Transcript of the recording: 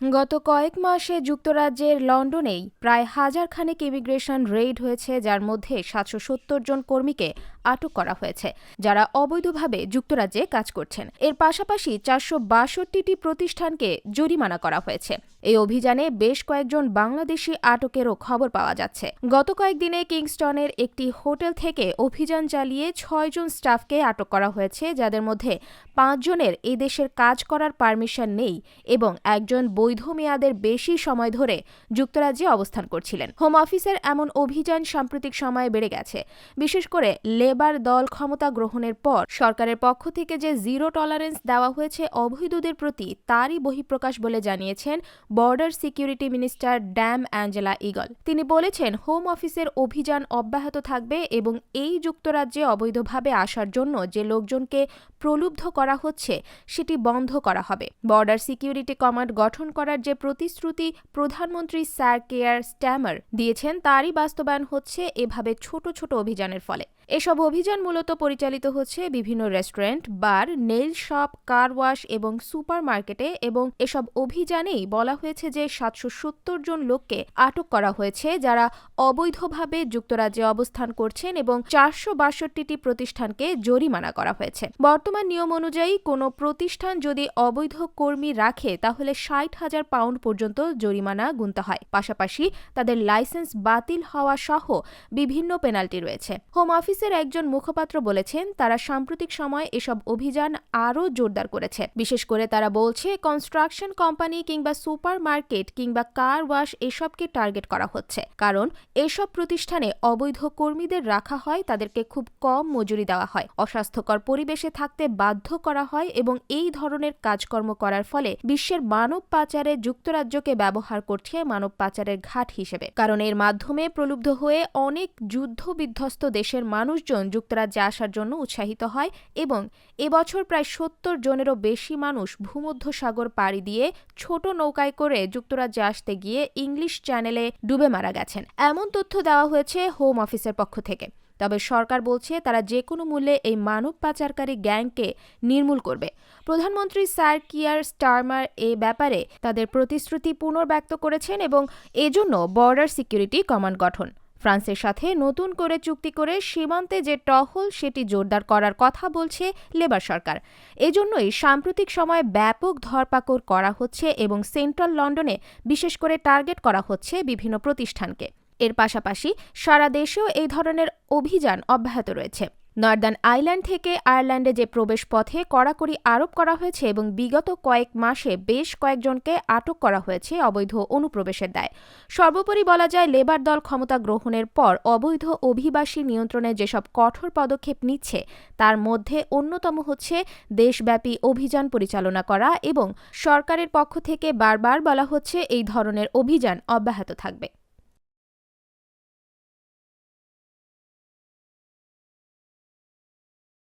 গত কয়েক মাসে যুক্তরাজ্যের লন্ডনেই প্রায় হাজার খানেক ইমিগ্রেশন রেইড হয়েছে, যার মধ্যে সাতশো সত্তর জন কর্মীকে আটক করা হয়েছে, যারা অবৈধভাবে যুক্তরাজ্যে কাজ করছেন। এর পাশাপাশি চারশো বাষট্টিটি প্রতিষ্ঠানকে জরিমানা করা হয়েছে। এই অভিযানে বেশ কয়েকজন বাংলাদেশি আটকেরও খবর পাওয়া যাচ্ছে। গত কয়েকদিনে কিংস্টনের একটি হোটেল থেকে অভিযান চালিয়ে ছয়জন স্টাফকে আটক করা হয়েছে, যাদের মধ্যে পাঁচজনের এদেশের কাজ করার পারমিশন নেই এবং একজন বৈধ মেয়াদের বেশি সময় ধরে যুক্তরাজ্যে অবস্থান করছিলেন। হোম অফিসের এমন অভিযান সাম্প্রতিক সময়ে বেড়ে গেছে। বিশেষ করে লেবার দল ক্ষমতা গ্রহণের পর সরকারের পক্ষ থেকে যে জিরো টলারেন্স দেওয়া হয়েছে অবৈধদের প্রতি তারই বহিঃপ্রকাশ বলে জানিয়েছেন border security minister dame Angela Eagle. তিনি বলেছেন, হোম অফিসের অভিযান অব্যাহত থাকবে এবং এই যুক্তরাজ্যে অবৈধভাবে আসার জন্য যে লোকজনকে প্রলুব্ধ করা হচ্ছে, সেটি বন্ধ করা হবে। বর্ডার সিকিউরিটি কমান্ড গঠন করার যে প্রতিশ্রুতি প্রধানমন্ত্রী স্যার কেয়ার স্ট্যামার দিয়েছেন, তারই বাস্তবায়ন হচ্ছে এভাবে ছোট ছোট অভিযানের ফলে। এসব অভিযান মূলত পরিচালিত হচ্ছে বিভিন্ন restaurant, bar, nail shop, car wash এবং সুপার মার্কেটে এবং এসব অভিযানেই বলা হয়েছে যে সাতশো সত্তর জন লোককে আটক করা হয়েছে যারা অবৈধভাবে যুক্তরাজ্যে অবস্থান করছেন এবং চারশো বাষট্টিটি প্রতিষ্ঠানকে জরিমানা করা হয়েছে। বর্তমান নিয়ম অনুযায়ী কোনো প্রতিষ্ঠান যদি অবৈধ কর্মী রাখে, তাহলে ষাট হাজার পাউন্ড পর্যন্ত জরিমানা গুনতে হয়। পাশাপাশি তাদের লাইসেন্স বাতিল হওয়া সহ বিভিন্ন পেনাল্টি রয়েছে। হোম অফিসের একজন মুখপাত্র বলেছেন, তারা সাম্প্রতিক সময় এসব অভিযান আরও জোরদার করেছে। বিশেষ করে তারা বলছে কনস্ট্রাকশন কোম্পানি কিংবা সুপার মার্কেট কিংবা কার ওয়াশ এসবকে টার্গেট করা হচ্ছে। কারণ, এসব প্রতিষ্ঠানে অবৈধ কর্মীদের রাখা হয়, তাদেরকে খুব কম মজুরি দেওয়া হয়। অস্বাস্থ্যকর পরিবেশে থাকতে বাধ্য করা হয় এবং এই ধরনের কাজকর্ম করার ফলে বিশ্বের মানব পাচারে যুক্তরাজ্যকে ব্যবহার করছে মানব পাচারের ঘাট হিসেবে। কারণ, এর মাধ্যমে প্রলুব্ধ হয়ে অনেক যুদ্ধ বিধ্বস্ত দেশের মানুষজন যুক্তরাজ্যে আসার জন্য উৎসাহিত হয় এবং এবছর প্রায় সত্তর জনেরও বেশি মানুষ ভূমধ্য সাগর পাড়ি দিয়ে ছোট নৌকায় করে যুক্তরাজ্যে আসতে গিয়ে ইংলিশ চ্যানেলে ডুবে মারা গেছেন। এমন তথ্য দেওয়া হয়েছে হোম অফিসের পক্ষ থেকে। তবে সরকার বলছে তারা যে কোনো মূল্যে এই মানব পাচারকারী গ্যাংকে নির্মূল করবে। প্রধানমন্ত্রী স্যার কিয়ার স্টারমার এ ব্যাপারে তাদের প্রতিশ্রুতি পুনর্ব্যক্ত করেছেন এবং এজন্য বর্ডার সিকিউরিটি কমান্ড গঠন। ফ্রান্সের সাথে নতুন করে চুক্তি করে সীমান্তে যে টহল সেটি জোরদার করার কথা বলছে লেবার সরকার। এজন্যই সাম্প্রতিক সময়ে ব্যাপক ধরপাকড় করা হচ্ছে এবং সেন্ট্রাল লন্ডনে বিশেষ করে টার্গেট করা হচ্ছে বিভিন্ন প্রতিষ্ঠানকে। এর পাশাপাশি সারা দেশেও এই ধরনের অভিযান অব্যাহত রয়েছে। নর্দার্ন আইল্যান্ড থেকে আয়ারল্যান্ডে যে প্রবেশ পথে কড়াকড়ি আরোপ করা হয়েছে এবং বিগত কয়েক মাসে বেশ কয়েকজনকে আটক করা হয়েছে অবৈধ অনুপ্রবেশের দায়। সর্বোপরি বলা যায়, লেবার দল ক্ষমতা গ্রহণের পর অবৈধ অভিবাসী নিয়ন্ত্রণে যেসব কঠোর পদক্ষেপ নিচ্ছে, তার মধ্যে অন্যতম হচ্ছে দেশব্যাপী অভিযান পরিচালনা করা এবং সরকারের পক্ষ থেকে বারবার বলা হচ্ছে, এই ধরনের অভিযান অব্যাহত থাকবে।